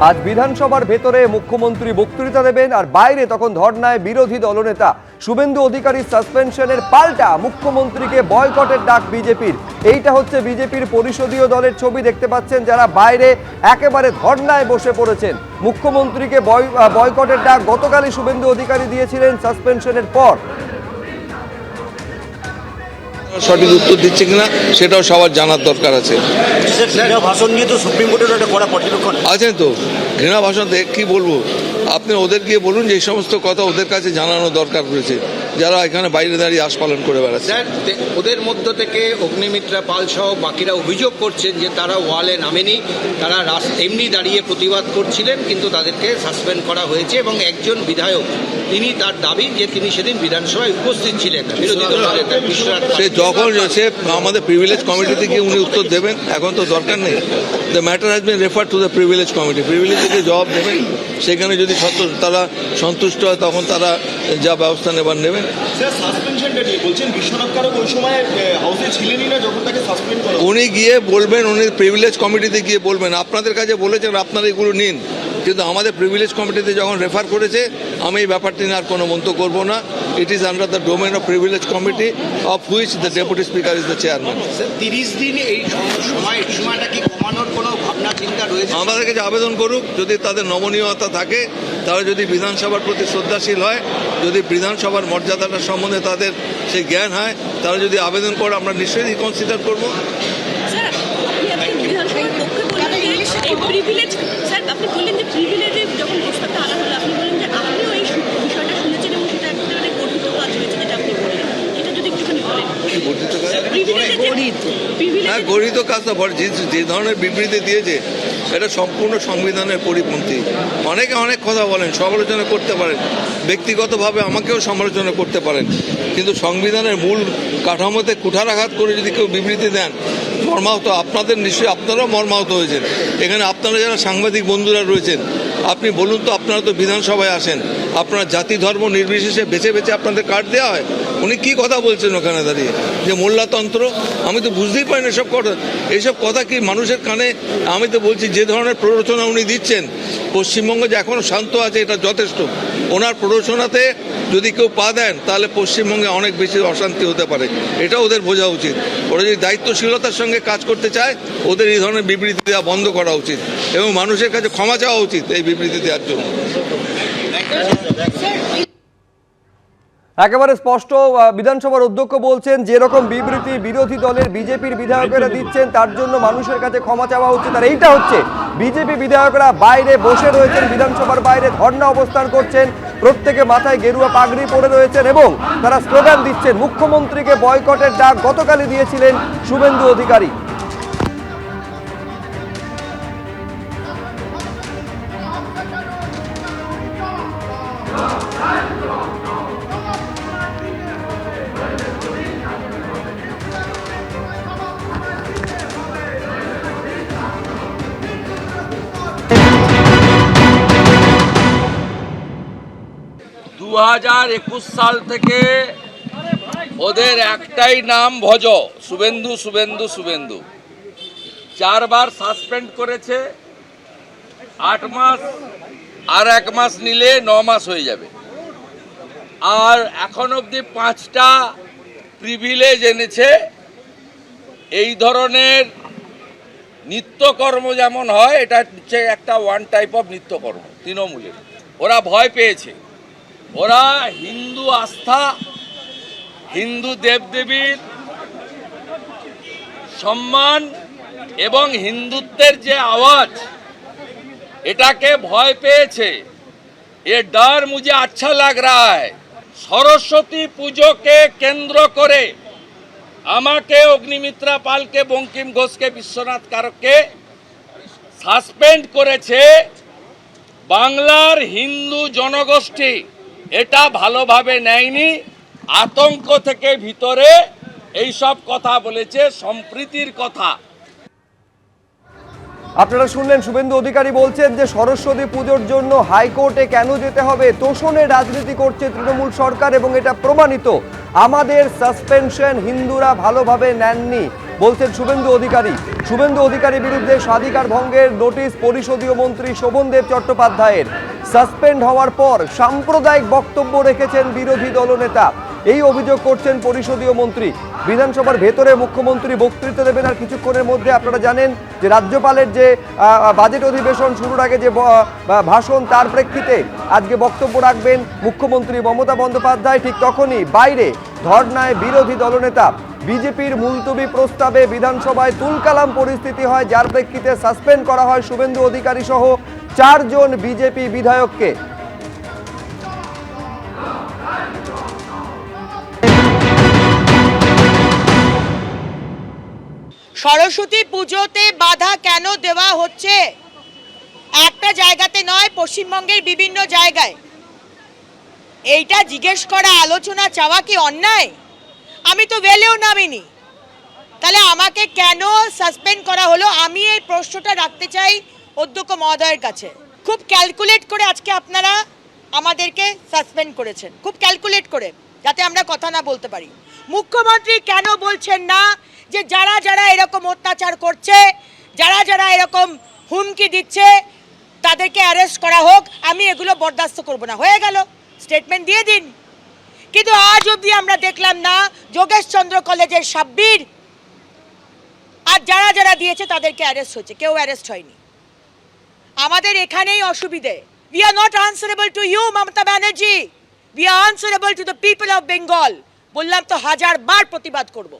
আজ বিধানসভার ভেতরে মুখ্যমন্ত্রী বক্তৃতা দেবেন আর বাইরে তখন ধর্নায় বিরোধী দলনেতা শুভেন্দু অধিকারীর সাসপেনশনের পাল্টা মুখ্যমন্ত্রীকে বয়কটের ডাক বিজেপির। এইটা হচ্ছে বিজেপির পরিষদীয় দলের ছবি, দেখতে পাচ্ছেন যারা বাইরে একেবারে ধর্নায় বসে পড়েছেন। মুখ্যমন্ত্রীকে বয়- বয়কটের ডাক গতকালই শুভেন্দু অধিকারী দিয়েছিলেন সাসপেনশনের পর। সঠিক উত্তর দিচ্ছে কিনা সেটাও সবার জানার দরকার আছে। ভাষণ নিয়ে তো সুপ্রিম কোর্টের একটা কড়া পর্যবেক্ষণ। আছেন তো? ঘৃণা ভাষণ দেখ কি বলব? আপনি ওদের গিয়ে বলুন যে এই সমস্ত কথা ওদের কাছে জানানো দরকার রয়েছে। যারা এখানে বাইরে দাঁড়িয়ে আশ পালন করে বেড়াচ্ছে। ওদের মধ্য থেকে অগ্নিমিত্রা পাল সহ বাকিরা অভিযোগ করছেন যে তারা ওয়ালে নামেনি তারা এমনি দাঁড়িয়ে প্রতিবাদ করছিলেন কিন্তু তাদেরকে সাসপেন্ড করা হয়েছে এবং একজন বিধায়ক তিনি তার দাবি যে তিনি সেদিন বিধানসভায় উপস্থিত ছিলেন। বিশ্বনাথ সে যখন সে আমাদের প্রিভিলেজ কমিটিতে গিয়ে উনি উত্তর দেবেন এখন তো দরকার নেই। The matter has been refer to the privilege committee privilege থেকে জবাব দেবেন। সেখানে যদি তারা সন্তুষ্ট হয় তখন তারা যা ব্যবস্থা নেবার নেবেন। স্যার সাসপেনশনটা নিয়ে বলছেন বিশ্বনাথ কারক ওই সময় হাউসে ছিলেনই না যখন তাকে সাসপেন্ড করা উনি গিয়ে বলবেন উনি প্রিভিলেজ কমিটিতে গিয়ে বলবেন। আপনাদের কাছে বলেছেন আপনারা এগুলো নিন। কিন্তু আমাদের প্রিভিলেজ কমিটিতে যখন রেফার করেছে আমি এই ব্যাপারটি নিয়ে আর কোনো মন্তব্য করব না। It is under the domain of privilege committee of which the deputy speaker is the chairman sir তিরিশ দিন এই সময় এই সময়টা কি কমানোর কোনো ভাবনা চিন্তা রয়েছে? আমাদের কাছে আবেদন করুক যদি তাদের নমনীয়তা থাকে তারা যদি বিধানসভার প্রতি শ্রদ্ধাশীল হয়, যদি বিধানসভার মর্যাদাটা সম্বন্ধে তাদের সেই জ্ঞান হয় তারা যদি আবেদন করে আমরা নিশ্চয়ই রিকনসিডার করব স্যার আপনি আপনি বিধানসভার পক্ষে বললেন যে এই প্রিভিলেজ স্যার আপনি বললেন যে প্রিভিলেজে যখন প্রস্তাবটা আনা হলো আপনি বললেন যে আপনিও এই সু- বিষয়টা শুনেছেন এবং সেটা একটা মানে গঠিত কাজ হয়েছে যেটা আপনি বললেন এটা যদি একটুখানি বলেন কি বর্ধিত কাজ? প্রিভিলেজে গঠিত হ্যাঁ গরিত কাজটা ভর যে ধরনের বিবৃতি দিয়েছে, এটা সম্পূর্ণ সংবিধানের পরিপন্থী। অনেকে অনেক কথা বলেন, সমালোচনা করতে পারেন, ব্যক্তিগতভাবে আমাকেও সমালোচনা করতে পারেন, কিন্তু সংবিধানের মূল কাঠামোতে কুঠারাঘাত করে যদি কেউ বিবৃতি দেন, মর্মাহত আপনাদের নিশ্চয়ই, আপনারাও মর্মাহত হয়েছেন। এখানে আপনারা যারা সাংবাদিক বন্ধুরা রয়েছেন আপনি বলুন তো, আপনারা তো বিধানসভায় আসেন, আপনারা জাতি, ধর্ম নির্বিশেষে বেছে বেছে আপনাদের কার্ড দেওয়া হয়। উনি কি কথা বলছেন ওখানে দাঁড়িয়ে? যে মোল্লাতন্ত্র? আমি তো বুঝতেই পারি না এসব কথা। এইসব কথা কি মানুষের কানে? আমি তো বলছি, যে ধরনের প্ররোচনা উনি দিচ্ছেন, পশ্চিমবঙ্গ যে এখনও শান্ত আছে, এটা যথেষ্ট। ওনার প্ররোচনাতে যদি কেউ পা দেন, তাহলে পশ্চিমবঙ্গে অনেক বেশি অশান্তি হতে পারে। এটা ওদের বোঝা উচিত। ওরা যদি দায়িত্বশীলতার সঙ্গে কাজ করতে চায়, ওদের এই ধরনের বিবৃতি দেওয়া বন্ধ করা উচিত এবং মানুষের কাছে ক্ষমা চাওয়া উচিত এই বিবৃতি দেওয়ার জন্য। একেবারে স্পষ্ট বিধানসভার অধ্যক্ষ বলছেন, যেরকম বিবৃতি বিরোধী দলের বিজেপির বিধায়কেরা দিচ্ছেন, তার জন্য মানুষের কাছে ক্ষমা চাওয়া উচিত। আর এইটা হচ্ছে, বিজেপি বিধায়করা বাইরে বসে রয়েছেন, বিধানসভার বাইরে ধর্ণা অবস্থান করছেন প্রত্যেকে মাথায় গেরুয়া পাগড়ি পরে রয়েছেন এবং তারা স্লোগান দিচ্ছেন, মুখ্যমন্ত্রীকে বয়কটের ডাক গতকালই দিয়েছিলেন শুভেন্দু অধিকারী। দু হাজার একুশ সাল থেকে ওদের একটাই নাম ভজ, শুভেন্দু শুভেন্দু শুভেন্দু। চারবার সাসপেন্ড করেছে, আট মাস আর এক মাস নিলে ন মাস হয়ে যাবে। আর এখন অবধি পাঁচটা প্রিভিলেজ এনেছে, এই ধরনের নিত্যকর্ম যেমন হয়, এটা হচ্ছে একটা ওয়ান টাইপ অফ নিত্যকর্ম, তৃণমূলের। ওরা ভয় পেয়েছে। ওরা হিন্দু আস্থা, হিন্দু দেবদেবীর সম্মান এবং হিন্দুত্বের যে আওয়াজ, এটাকে ভয় পেয়েছে। এ ডর মুঝে আচ্ছা লাগ রা সরস্বতী পুজোকে কেন্দ্র করে আমাকে অগ্নিমিত্রা পালকে বঙ্কিম ঘোষকে বিশ্বনাথ কারককে সাসপেন্ড করেছে বাংলার হিন্দু জনগোষ্ঠী। এটা ভালোভাবে নেয়নি। আতঙ্ক থেকে ভিতরে এই সব কথা বলেছে, সম্প্রীতির কথা। আপনারা শুনলেন শুভেন্দু অধিকারী বলছেন যে সরস্বতী পুজোর জন্য হাইকোর্টে কেন যেতে হবে? তোষণের রাজনীতি করছে তৃণমূল সরকার এবং এটা প্রমাণিত। আমাদের সাসপেনশন হিন্দুরা ভালোভাবে নেননি। বলছেন শুভেন্দু অধিকারী। শুভেন্দু অধিকারীর বিরুদ্ধে স্বাধিকার ভঙ্গের নোটিশ পরিষদীয় মন্ত্রী শোভনদেব চট্টোপাধ্যায়ের। সাসপেন্ড হওয়ার পর সাম্প্রদায়িক বক্তব্য রেখেছেন বিরোধী দলনেতা। এই অভিযোগ করছেন পরিষদীয় মন্ত্রী। বিধানসভার ভেতরে মুখ্যমন্ত্রী বক্তৃতা দেবেন আর কিছুক্ষণের মধ্যে আপনারা জানেন যে রাজ্যপালের যে বাজেট অধিবেশন শুরুর আগে যে ভাষণ তার প্রেক্ষিতে আজকে বক্তব্য রাখবেন মুখ্যমন্ত্রী মমতা বন্দ্যোপাধ্যায়। ঠিক তখনই বাইরে ধর্নায় বিরোধী দলনেতা বিজেপির মুলতবি প্রস্তাবে বিধানসভায় তুলকালাম পরিস্থিতি হয়, যার প্রেক্ষিতে সাসপেন্ড করা হয় শুভেন্দু অধিকারী সহ চারজন বিজেপি বিধায়ককে। সরস্বতী পুজোতে বাধা কেন দেওয়া হচ্ছে? একটা জায়গাতে নয়, পশ্চিমবঙ্গের বিভিন্ন জায়গায়। এইটা জিজ্ঞেস করা, আলোচনা চাওয়া কি অন্যায়? আমি তো বেলেও নামিনি। তাহলে আমাকে কেন সাসপেন্ড করা হলো? আমি এই প্রশ্নটা রাখতে চাই অধ্যক্ষ মহোদয়ের কাছে। খুব ক্যালকুলেট করে আজকে আপনারা আমাদেরকে সাসপেন্ড করেছেন। খুব ক্যালকুলেট করে, যাতে আমরা কথা না বলতে পারি। মুখ্যমন্ত্রী কেন বলছেন না যে যারা যারা এরকম অত্যাচার করছে, যারা যারা এরকম হুমকি দিচ্ছে, তাদেরকে অ্যারেস্ট করা হোক, আমি এগুলো বরদাস্ত করব না। হয়ে গেল। স্টেটমেন্ট দিয়ে দিন। কিন্তু আজ অবধি আমরা দেখলাম না যোগেশ চন্দ্র কলেজের সাব্বির। আর যারা যারা দিয়েছে তাদেরকে অ্যারেস্ট হয়েছে, কেউ অ্যারেস্ট হয়নি। আমাদের এখানেই অসুবিধে। We are not answerable to you Mamata Banerjee. We are answerable to the people of Bengal বললাম তো হাজার বার প্রতিবাদ করব।